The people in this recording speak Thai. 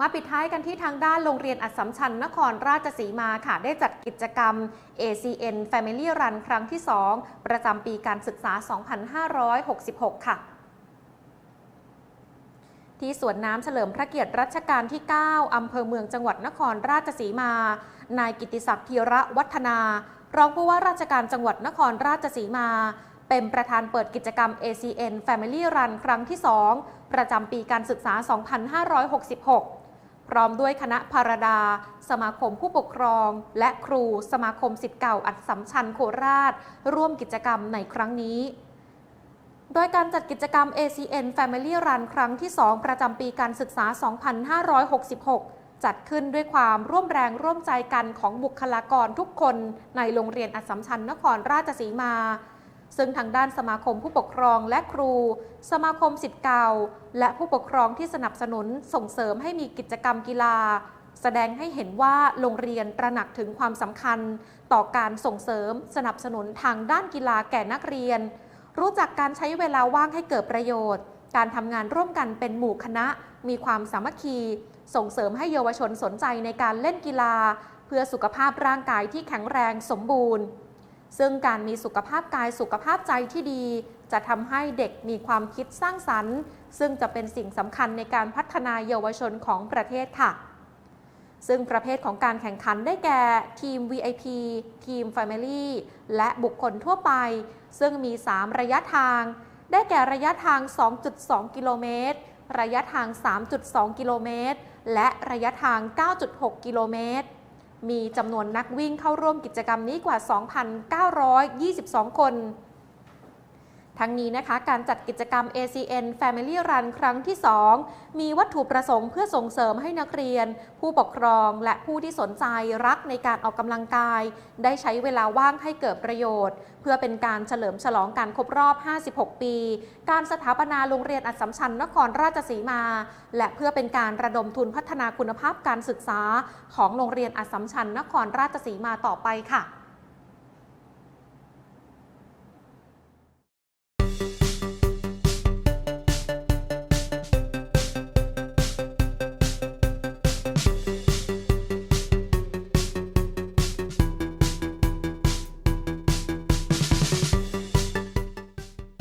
มาปิดท้ายกันที่ทางด้านโรงเรียนอัสสัมชัญนครราชสีมาค่ะ ได้จัดกิจกรรม ACN Family Run ครั้งที่ 2 ประจำปีการศึกษา 2566 ค่ะ ที่สวนน้ำเฉลิมพระเกียรติรัชกาลที่ 9 อำเภอเมืองจังหวัดนครราชสีมา นายกิติศักดิ์ธีระวัฒนารองผู้ว่าราชการจังหวัดนครราชสีมา เป็นประธานเปิดกิจกรรม ACN Family Run ครั้งที่ 2 ประจำปีการศึกษา 2566 พร้อมด้วยคณะพารดา สมาคมผู้ปกครอง และครูสมาคมสิทธิ์เก่าอัดสัมชัญโคราช ร่วมกิจกรรมในครั้งนี้ โดยการจัดกิจกรรม ACN Family Run ครั้งที่ 2 ประจำปีการศึกษา 2566จัดขึ้นด้วยความร่วมแรงร่วมใจกันของบุคลากรทุกคนในโรงเรียนอัสสัมชัญนครราชสีมา ซึ่งทางด้านสมาคมผู้ปกครองและครู สมาคมสิทธิ์เก่า และผู้ปกครองที่สนับสนุนส่งเสริมให้มีกิจกรรมกีฬา แสดงให้เห็นว่าโรงเรียนตระหนักถึงความสำคัญ ต่อการส่งเสริม สนับสนุนทางด้านกีฬาแก่นักเรียน รู้จักการใช้เวลาว่างให้เกิดประโยชน์ การทำงานร่วมกันเป็นหมู่คณะ มีความสามัคคี ส่งเสริมให้เยาวชนสนใจในการเล่นกีฬา เพื่อสุขภาพร่างกายที่แข็งแรงสมบูรณ์ ซึ่งการมีสุขภาพกายสุขภาพใจที่ดี จะทำให้เด็กมีความคิดสร้างสรรค์ ซึ่งจะเป็นสิ่งสำคัญในการพัฒนาเยาวชนของประเทศค่ะ ซึ่งประเภทของการแข่งขันได้แก่ทีม VIP ทีม Family และบุคคลทั่วไป ซึ่งมี 3 ระยะทาง ได้แก่ระยะทาง 2.2 กิโลเมตร ระยะทาง 3.2 กิโลเมตร และระยะทาง 9.6 กิโลเมตร มีจำนวนนักวิ่งเข้าร่วมกิจกรรมนี้กว่า 2,922 คน ทั้งนี้นะคะการจัดกิจกรรม ACN Family Run ครั้งที่ 2 มีวัตถุประสงค์เพื่อส่งเสริมให้นักเรียน ผู้ปกครองและผู้ที่สนใจรักในการออกกำลังกาย ได้ใช้เวลาว่างให้เกิดประโยชน์ เพื่อเป็นการเฉลิมฉลองการครบรอบ 56 ปี การสถาปนาโรงเรียนอัสสัมชัญนครราชสีมา และเพื่อเป็นการระดมทุนพัฒนาคุณภาพการศึกษา ของโรงเรียนอัสสัมชัญนครราชสีมาต่อไปค่ะ